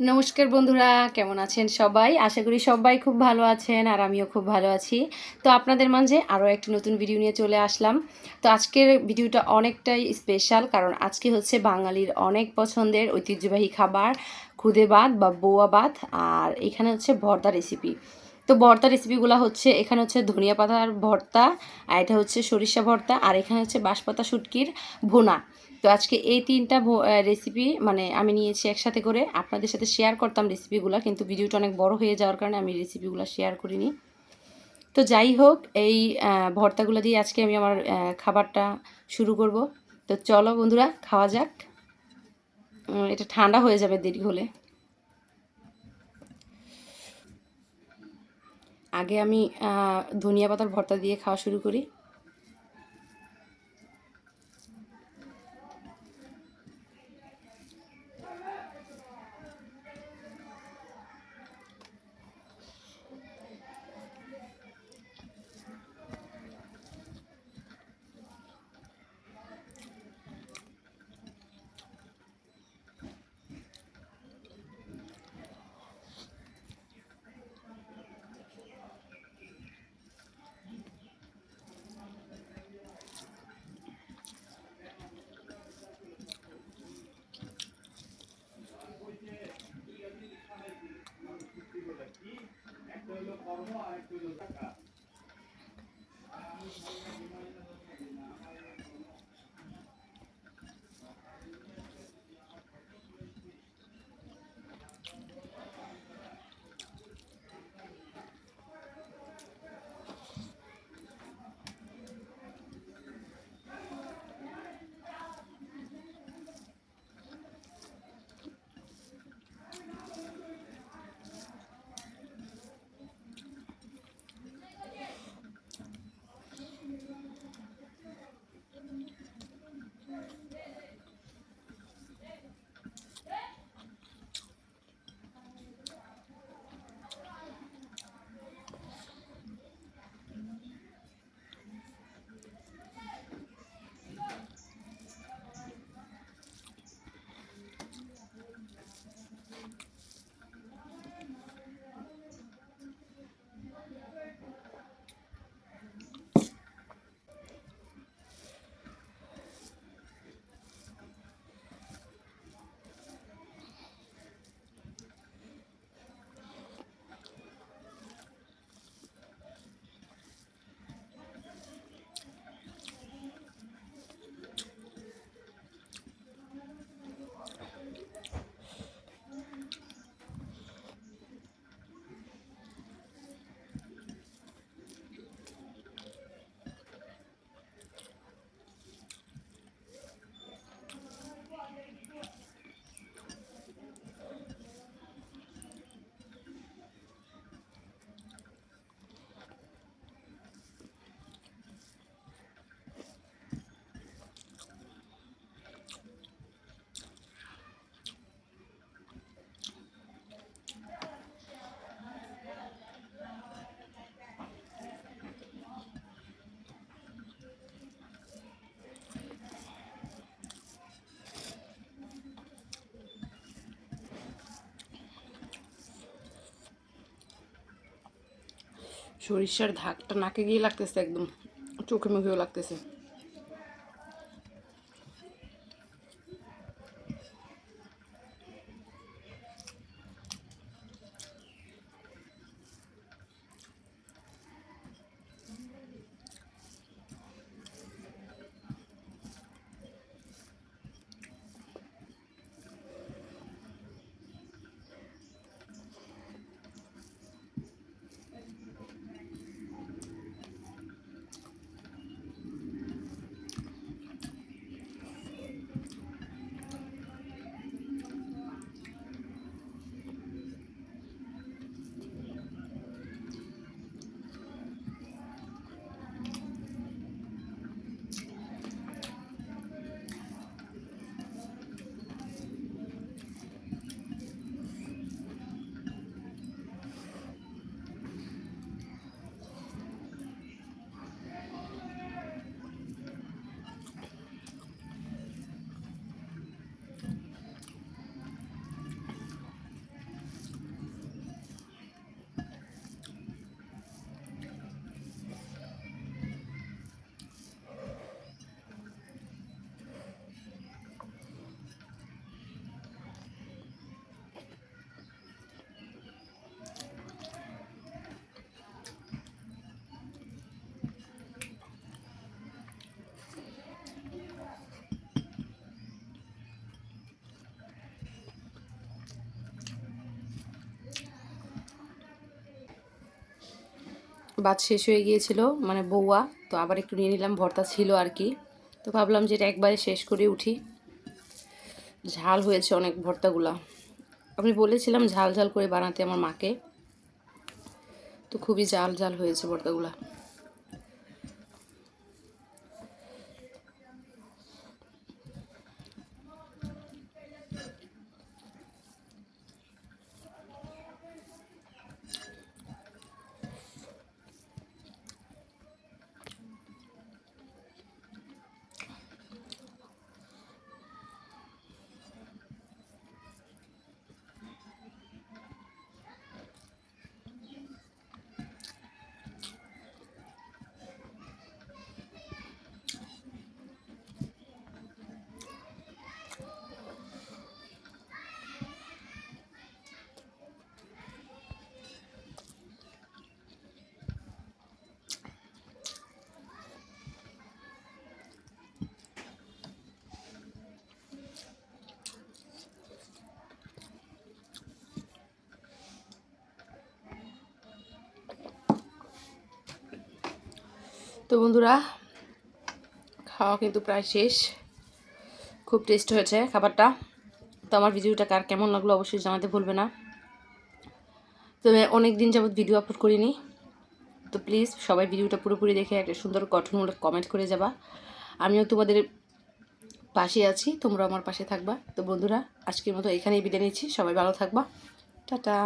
নমস্কার বন্ধুরা, কেমন আছেন সবাই? আশা করি সবাই খুব ভালো আছেন আর আমিও খুব ভালো আছি। তো আপনাদের মাঝে আরও একটি নতুন ভিডিও নিয়ে চলে আসলাম। তো আজকের ভিডিওটা অনেকটাই স্পেশাল কারণ আজকে হচ্ছে বাঙালির অনেক পছন্দের ঐতিহ্যবাহী খাবার খুদে ভাত বা বোয়া ভাত আর এখানে হচ্ছে ভর্তা রেসিপি তো ভর্তা রেসিপিগুলো হচ্ছে, এখানে হচ্ছে ধনিয়া পাতার ভর্তা আর এটা হচ্ছে সরিষা ভর্তা আর এখানে হচ্ছে বাঁশপাতা শুটকির ভুনা। তো আজকে এই তিনটা রেসিপি মানে আমি নিয়েছি একসাথে করে। আপনাদের সাথে শেয়ার করতাম রেসিপিগুলো কিন্তু ভিডিওটা অনেক বড় হয়ে যাওয়ার কারণে আমি রেসিপিগুলো শেয়ার করিনি। তো যাই হোক, এই ভর্তাগুলো দিয়ে আজকে আমি আমার খাবারটা শুরু করব। তো চলো বন্ধুরা, খাওয়া যাক। এটা ঠান্ডা হয়ে যাবে দেরি হলে। আগে আমি ধনিয়া পাতার ভর্তা দিয়ে খাওয়া শুরু করি। সরিষার ধাকটা নাকে গিয়ে লাগতেছে একদম চোখে মুখেও লাগতেছে ভাত শেষ হয়ে গিয়েছিল মানে বৌয়া, তো আবার একটু নিয়ে নিলাম, ভর্তা ছিল আর কি। তো ভাবলাম যে এটা একবারে শেষ করে উঠি। ঝাল হয়েছে অনেক ভর্তাগুলা। আমি বলেছিলাম ঝাল ঝাল করে বানাতে আমার মাকে। তো খুবই ঝাল ঝাল হয়েছে ভর্তাগুলা। তো বন্ধুরা, খাওয়া কিন্তু প্রায় শেষ। খুব টেস্ট হয়েছে খাবারটা। তো আমার ভিডিওটা কার কেমন লাগল অবশ্যই জানাতে ভুলবে না। তবে অনেক দিন যাবত ভিডিও আপলোড করিনি। তো প্লিজ সবাই ভিডিওটা পুরোপুরি দেখে একটা সুন্দর গঠনমূলক কমেন্ট করে যাবা। আমিও তোমাদের পাশে আছি তোমরা আমার পাশে থাকবা। তো বন্ধুরা, আজকের মতো এখানেই বিদায় নিচ্ছি। সবাই ভালো থাকবা। টাটা।